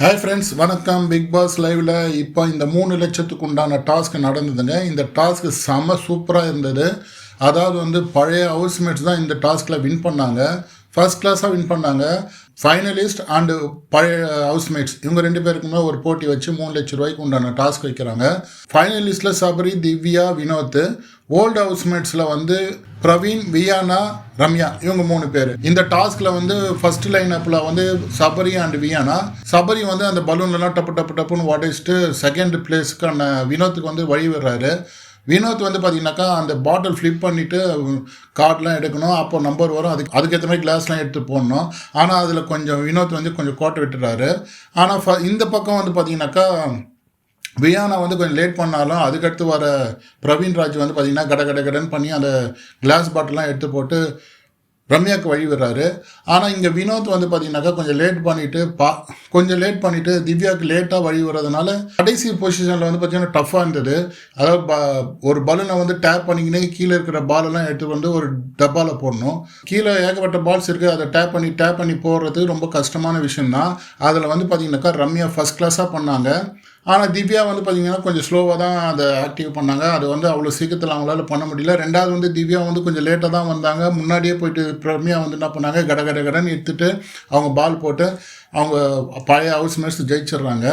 Hi friends வணக்கம். Big pass லைவில் இப்போ இந்த மூணு லட்சத்துக்கு உண்டான டாஸ்க் நடந்ததுங்க. இந்த டாஸ்க் செம சூப்பராக இருந்தது. அதாவது வந்து பழைய ஹவுஸ்மேட்ஸ் தான் இந்த டாஸ்கில் வின் பண்ணாங்க. ஃபர்ஸ்ட் கிளாஸாக வின் பண்ணாங்க. ஃபைனலிஸ்ட் அண்டு பழைய ஹவுஸ்மேட்ஸ் இவங்க ரெண்டு பேருக்குமே ஒரு போட்டி வச்சு மூணு லட்ச ரூபாய்க்கு உண்டான டாஸ்க் வைக்கிறாங்க. ஃபைனலிஸ்ட்டில் சபரி திவ்யா வினோத் ஓல்டு ஹவுஸ்மேட்ஸில் வந்து பிரவீன் வியானா ரம்யா. இவங்க மூணு பேர். இந்த டாஸ்கில் வந்து ஃபர்ஸ்ட் லைன் அப்பில் வந்து சபரி அண்ட் வியானா. சபரி வந்து அந்த பலூன்லாம் டப்பு டப்பு டப்புன்னு உடைச்சிட்டு செகண்ட் பிளேஸ்க்கான வினோத்துக்கு வந்து வழி விடுறாரு. வினோத் வந்து பார்த்தீங்கன்னாக்கா அந்த பாட்டில் ஃப்ளிப் பண்ணிவிட்டு கார்டெலாம் எடுக்கணும். அப்போ நம்பர் வரும். அதுக்கு அதுக்கேற்ற மாதிரி கிளாஸ்லாம் எடுத்து போடணும். ஆனால் அதில் கொஞ்சம் வினோத் வந்து கொஞ்சம் கோட்டை விட்டுறாரு. ஆனால் ஃப இந்த பக்கம் வந்து பார்த்தீங்கன்னாக்கா வியானா வந்து கொஞ்சம் லேட் பண்ணாலும் அதுக்கடுத்து வர பிரவீன் ராஜ் வந்து பார்த்தீங்கன்னா கட கட கடன்னு பண்ணி அந்த கிளாஸ் பாட்டிலாம் எடுத்து போட்டு ரம்யாவுக்கு வழி விடுறாரு ஆனால் இங்கே வினோத் வந்து பார்த்தீங்கன்னாக்கா கொஞ்சம் லேட் பண்ணிவிட்டு பா கொஞ்சம் லேட் பண்ணிவிட்டு திவ்யாவுக்கு லேட்டாக வழி விடுறதுனால கடைசி பொசிஷனில் வந்து பார்த்தீங்கன்னா டஃப்பாக இருந்தது. அதாவது ப ஒரு பலூனை வந்து டேப் பண்ணிக்கினே கீழே இருக்கிற பாலெல்லாம் எடுத்து வந்து ஒரு டப்பாவில் போடணும். கீழே ஏகப்பட்ட பால்ஸ் இருக்குது அதை டேப் பண்ணி டேப் பண்ணி போடுறது ரொம்ப கஷ்டமான விஷயம்தான். அதில் வந்து பார்த்தீங்கன்னாக்கா ரம்யா ஃபஸ்ட் கிளாஸாக பண்ணாங்க. ஆனால் திவ்யா வந்து பார்த்தீங்கன்னா கொஞ்சம் ஸ்லோவாக தான் அதை ஆக்டிவ் பண்ணாங்க. அது வந்து அவ்வளோ சீக்கிரத்தில் அவங்களால பண்ண முடியல. ரெண்டாவது வந்து திவ்யா வந்து கொஞ்சம் லேட்டாக தான் வந்தாங்க. முன்னாடியே போயிட்டு பிரம்யா வந்து என்ன பண்ணாங்க? கட கட கடன்னு எடுத்துகிட்டு அவங்க பால் போட்டு அவங்க பழைய ஹவுஸ்மேட்ஸ் ஜெயிச்சிடுறாங்க.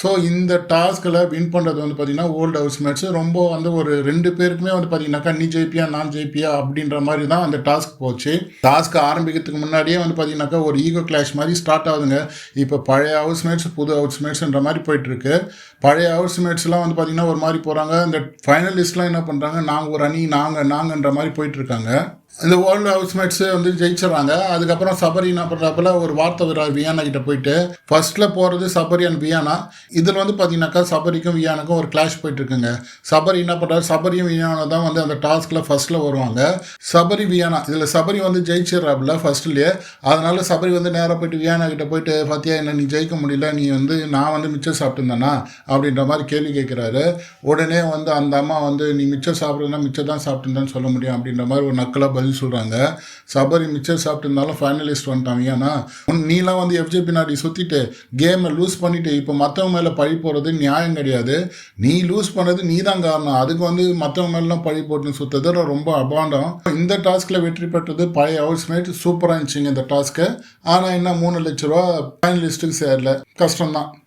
ஸோ இந்த டாஸ்கில் வின் பண்ணுறது வந்து பார்த்திங்கன்னா ஓல்டு ஹவுஸ்மேட்ஸ் ரொம்ப வந்து ஒரு ரெண்டு பேருக்குமே வந்து பார்த்தீங்கன்னாக்கா நீ ஜெயிப்பியா நான் ஜெயிப்பியா அப்படின்ற மாதிரி தான் அந்த டாஸ்க் போச்சு. டாஸ்க் ஆரம்பிக்கிறதுக்கு முன்னாடியே வந்து பார்த்தீங்கன்னாக்கா ஒரு ஈகோ கிளாஷ் மாதிரி ஸ்டார்ட் ஆகுதுங்க. இப்போ பழைய ஹவுஸ்மேட்ஸ் புது ஹவுஸ்மேட்ஸ்ன்ற மாதிரி போயிட்டுருக்கு. பழைய ஹவுஸ்மேட்ஸ்லாம் வந்து பார்த்தீங்கன்னா ஒரு மாதிரி போகிறாங்க இந்த ஃபைனலிஸ்ட்லாம் என்ன பண்ணுறாங்க நாங்கள் ஒரு அணி நாங்கள் நாங்கன்ற மாதிரி போயிட்டுருக்காங்க. இந்த ஓல்டு ஹவுஸ்மேட்ஸு வந்து ஜெயிச்சிடறாங்க. அதுக்கப்புறம் சபரி என்ன பண்ணுறப்பல ஒரு வார்த்தை விடுறாரு வியானா கிட்ட போயிட்டு. ஃபர்ஸ்ட்டில் போகிறது சபரி அண்ட் வியானா இதில் வந்து பார்த்தீங்கன்னாக்கா சபரிக்கும் வியானுக்கும் ஒரு கிளாஷ் போயிட்டு இருக்குங்க சபரி என்ன பண்ணுறாரு சபரியும் வியானா தான் வந்து அந்த டாஸ்கில் ஃபர்ஸ்ட்டில் வருவாங்க. சபரி வியானா இதில் சபரி வந்து ஜெயிச்சிடறாப்புல ஃபர்ஸ்ட்லேயே அதனால சபரி வந்து நேராக போயிட்டு வியானா கிட்ட போயிட்டு பார்த்தியா என்ன நீ ஜெயிக்க முடியல? நீ வந்து நான் வந்து மிச்சம் சாப்பிட்டுருந்தேனா அப்படின்ற மாதிரி கேள்வி கேட்குறாரு உடனே வந்து அந்த அம்மா வந்து நீ மிச்சம் சாப்பிட்றதுனா மிச்சம் தான் சாப்பிட்டுருந்தேன்னு சொல்ல முடியும் அப்படின்ற மாதிரி ஒரு நக்கலாக பதில் சொல்கிறாங்க சபரி மிச்சர் சாப்பிட்டுருந்தாலும் ஃபைனலிஸ்ட் வந்துட்டாங்க ஏன்னா நீலாம் வந்து எஃப்ஜே பின்னாடி சுற்றிட்டு கேமை லூஸ் பண்ணிட்டு இப்போ மற்றவங்க மேலே பழி போடுறது நியாயம் கிடையாது. நீ லூஸ் பண்ணது நீ தான் காரணம். அதுக்கு வந்து மற்றவங்க மேலாம் பழி போட்டுன்னு சுற்றுறது ரொம்ப அபாண்டம். இந்த டாஸ்கில் வெற்றி பெற்றது பழைய ஹவுஸ்மேட் சூப்பராக இருந்துச்சுங்க இந்த டாஸ்க்கு ஆனால் என்ன மூணு லட்ச ரூபா ஃபைனலிஸ்ட்டுக்கு சேரல. கஷ்டம்தான்.